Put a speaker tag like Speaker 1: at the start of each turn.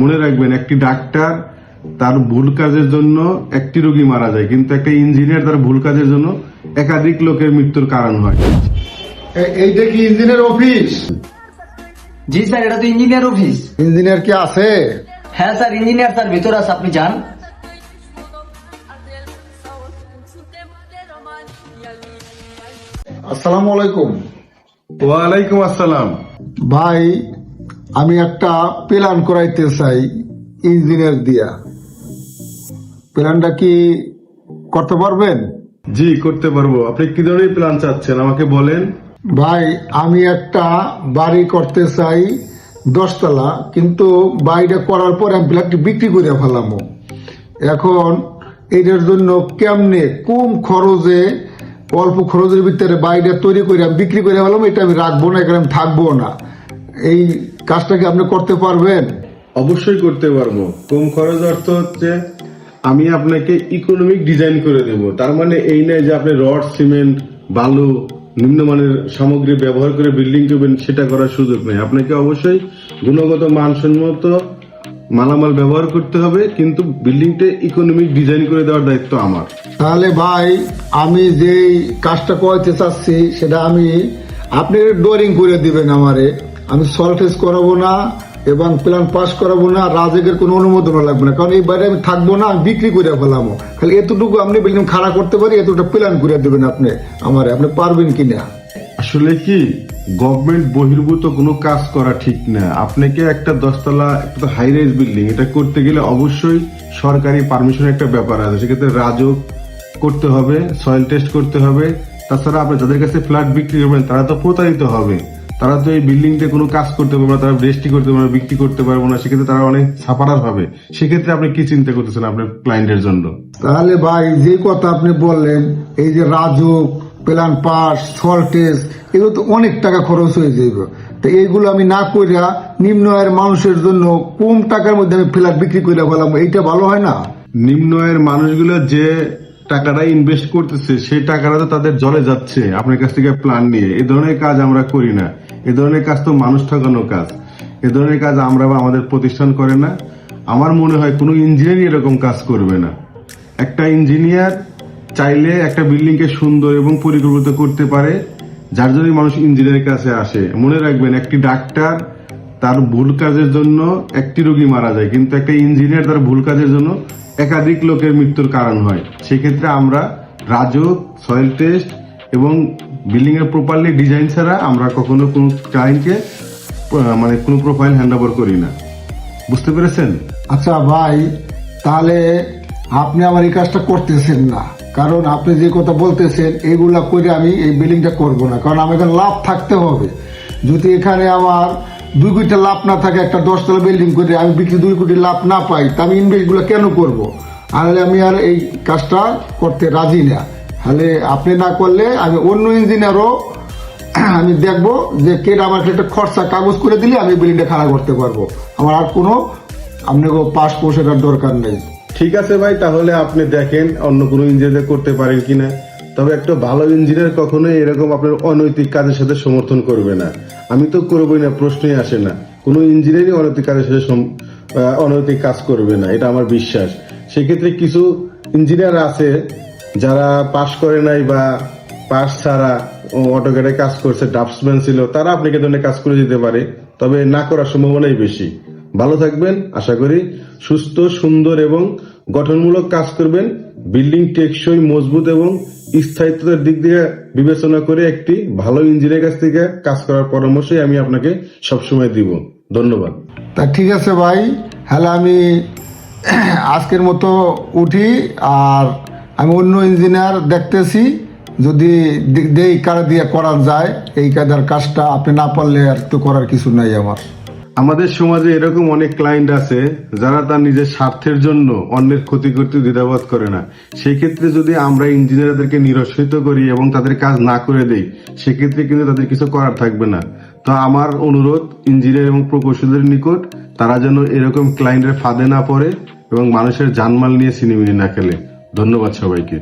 Speaker 1: মনে রাখবেন একটি ডাক্তার তার ভুল কাজের জন্য একটি রোগী মারা যায় কিন্তু একটা ইঞ্জিনিয়ার তার ভুল কাজের জন্য একাধিক লোকের মৃত্যুর কারণ হয়।
Speaker 2: এইটা কি ইঞ্জিনিয়ার অফিস?
Speaker 3: জি স্যার এটা তো ইঞ্জিনিয়ার অফিস।
Speaker 2: ইঞ্জিনিয়ার কি আছে?
Speaker 3: হ্যাঁ স্যার ইঞ্জিনিয়ার স্যার ভিতরে আছে আপনি যান।
Speaker 2: আসসালামু আলাইকুম।
Speaker 1: ওয়ালাইকুম আসসালাম।
Speaker 2: ভাই আমি একটা প্ল্যান করাইতে চাই ইঞ্জিনিয়ার দিয়া। প্ল্যানটা কি করতে পারবেন?
Speaker 1: জি করতে পারব। আপনি কি ধরনের প্ল্যান চাচ্ছেন? আমাকে বলেন।
Speaker 2: ভাই আমি একটা বাড়ি করতে চাই দশতলা কিন্তু বাড়িটা করার পর আমি প্ল্যানটি বিক্রি করে ফেলামো। এখন এটার জন্য কেমনে কম খরচে অল্প খরচের ভিতরে বাড়িটা তৈরি করে আমি বিক্রি করে ফেলাম এটা আমি রাখব না এখানে আমি থাকব না। এই কাজটা কি আপনি করতে পারবেন?
Speaker 1: অবশ্যই করতে পারব। কম খরচ অর্থ হচ্ছে আমি আপনাকে ইকোনমিক ডিজাইন করে দেব। তার মানে এই নয় যে আপনি রড সিমেন্ট বালু নিম্নমানের সামগ্রী ব্যবহার করে বিল্ডিং করবেন সেটা করার সুযোগ নেই। আপনাকে অবশ্যই গুণগত মানসম্মত মালামাল ব্যবহার করতে হবে কিন্তু বিল্ডিংটা ইকোনমিক ডিজাইন করে দেওয়ার দায়িত্ব আমার।
Speaker 2: তাহলে ভাই আমি যেই কাজটা করতে চাচ্ছি সেটা আমি আপনি ডোরিং করে দিবেন আমারে। আমি সলফেস করাবো না এবং প্ল্যান পাস করাবো না রাজেকের কোনো অনুমোদনও লাগবে না। কারণ এই বাইরে আমি থাকব না, আমি বিক্রি করে ফেলামো খালি এতটুকু আপনি বিল্ডিং খাড়া করতে পারি, এতটা প্ল্যান করে দেবেন আপনি, আমার। আপনি পারবেন কিনা
Speaker 1: আসলে কি গভর্নমেন্ট বহির্ভূত কোনো কাজ করা ঠিক না। আপনাকে একটা দশতলা, একটা হাই রাইজ বিল্ডিং এটা করতে গেলে অবশ্যই সরকারি পারমিশন একটা ব্যাপার আছে। সেক্ষেত্রে রাজক করতে হবে সয়েল টেস্ট করতে হবে। তাছাড়া আপনি যাদের কাছে ফ্ল্যাট বিক্রি করবেন, তারা তো প্রতারিত হবে। তারা তো এই বিল্ডিংতে কোনো কাজ করতে পারবে না তারা রেস্টি করতে পারবে বিক্রি করতে পারবে না সেক্ষেত্রে তারা অনেক সাফারার হবে সেক্ষেত্রে আপনি কি চিন্তা করতেছেন আপনার ক্লায়েন্টের জন্য?
Speaker 2: তাহলে ভাই যে কথা আপনি বললেন এই যে রাজুক প্ল্যান পাস সল্টেজ এগুলো তো অনেক টাকা খরচ হয়ে যাবে তো এইগুলো আমি না কইরা নিম্ন আয়ের মানুষের জন্য কম টাকার মধ্যে আমি ফ্ল্যাট বিক্রি করে ফেলাম এইটা ভালো হয় না?
Speaker 1: নিম্ন আয়ের মানুষগুলো যে টাকাটা ইনভেস্ট করতেছে সেই টাকাটা তো তাদের জলে যাচ্ছে আপনার কাছ থেকে প্ল্যান নিয়ে। এই ধরনের কাজ আমরা করি না। এ ধরনের কাজ তো মানুষ ঠকানো কাজ। এ ধরনের কাজ আমরা বা আমাদের প্রতিষ্ঠান করে না। আমার মনে হয় কোনো ইঞ্জিনিয়ারই এরকম কাজ করবে না। একটা ইঞ্জিনিয়ার চাইলে একটা বিল্ডিংকে সুন্দর এবং পরিকল্পিত করতে পারে, যার জন্য মানুষ ইঞ্জিনিয়ারের কাছে আসে। মনে রাখবেন, একটি ডাক্তার তার ভুল কাজের জন্য একটি রোগী মারা যায়, কিন্তু একটা ইঞ্জিনিয়ার তার ভুল কাজের জন্য একাধিক লোকের মৃত্যুর কারণ হয়। সেক্ষেত্রে আমরা রাজক সয়েল টেস্ট এবং বিল্ডিং এর প্রপারলি ডিজাইন ছাড়া আমরা কখনো কোনো ক্লায়েন্টকে মানে কোনো প্রোফাইল হ্যান্ড ওভার করি না। বুঝতে পেরেছেন?
Speaker 2: আচ্ছা ভাই, তাহলে আপনি আমার এই কাজটা করতেছেন না। কারণ আপনি যে কথা বলতেছেন, এগুলা করে আমি এই বিল্ডিংটা করব না। কারণ আমার এখানে লাভ থাকতে হবে। যদি এখানে আমার দুই কোটি লাভ না থাকে, একটা দশতলা বিল্ডিং করে আমি বিক্রি দুই কোটি লাভ না পাই, তা আমি ইনভেস্টগুলো কেন করব? তাহলে আমি আর এই কাজটা করতে রাজি না। তাহলে আপনি না করলে আমি অন্য ইঞ্জিনিয়ারও আমি দেখব যে কে আমার একটা খরচা কাগজ করে দিলে আমি বিল্ডিংটা খাড়া করতে পারব। আমার আর কোনো আপনাকে পাস পোষার দরকার নেই।
Speaker 1: ঠিক আছে ভাই, তাহলে আপনি দেখেন অন্য কোনো ইঞ্জিনিয়ার করতে পারেন কিনা। তবে একটা ভালো ইঞ্জিনিয়ার কখনোই এরকম আপনার অনৈতিক কাজের সাথে সমর্থন করবে না। আমি তো করবোই না, প্রশ্নই আসে না। কোনো ইঞ্জিনিয়ারই অনৈতিক কাজের সাথে অনৈতিক কাজ করবে না, এটা আমার বিশ্বাস। সেক্ষেত্রে কিছু ইঞ্জিনিয়ার আছে যারা পাশ করে নাই বা পাস ছাড়া অটোকেটে কাজ করছে ড্রাফটসম্যান ছিল, তারা আপনাকে ধরনের কাজ করে দিতে পারে, তবে না করার সম্ভাবনাই বেশি। ভালো থাকবেন, আশা করি সুস্থ, সুন্দর এবং গঠনমূলক কাজ করবেন। বিল্ডিং টেকসই, মজবুত এবং স্থায়িত্বের দিক দিয়ে বিবেচনা করে একটি ভালো ইঞ্জিনিয়ার কাছ থেকে কাজ করার পরামর্শই আমি আপনাকে সবসময় দিব। ধন্যবাদ।
Speaker 2: তা ঠিক আছে ভাই হ্যাঁ আমি আজকের মতো উঠি, আর আমি অন্য ইঞ্জিনিয়ার দেখতেছি, যদি দেই কার দিয়ে করা যায়, এই কাদার কাজটা আপনি না পারলে আর তো করার কিছু নাই আমার।
Speaker 1: আমাদের সমাজে এরকম অনেক ক্লায়েন্ট আছে, যারা তার নিজের স্বার্থের জন্য অন্যের ক্ষতি করতে দ্বিধাবোধ করে না। সেই ক্ষেত্রে যদি আমরা ইঞ্জিনিয়ারদেরকে নিরসিত করি এবং তাদের কাজ না করে দেই, সেক্ষেত্রে কিন্তু তাদের কিছু করার থাকবে না। তো আমার অনুরোধ ইঞ্জিনিয়ার এবং প্রকৌশলীদের নিকট, তারা যেন এরকম ক্লায়েন্টের ফাঁদে না পড়ে এবং মানুষের জানমাল নিয়ে সিনেমিনি না খেলে। ধন্যবাদ সবাইকে।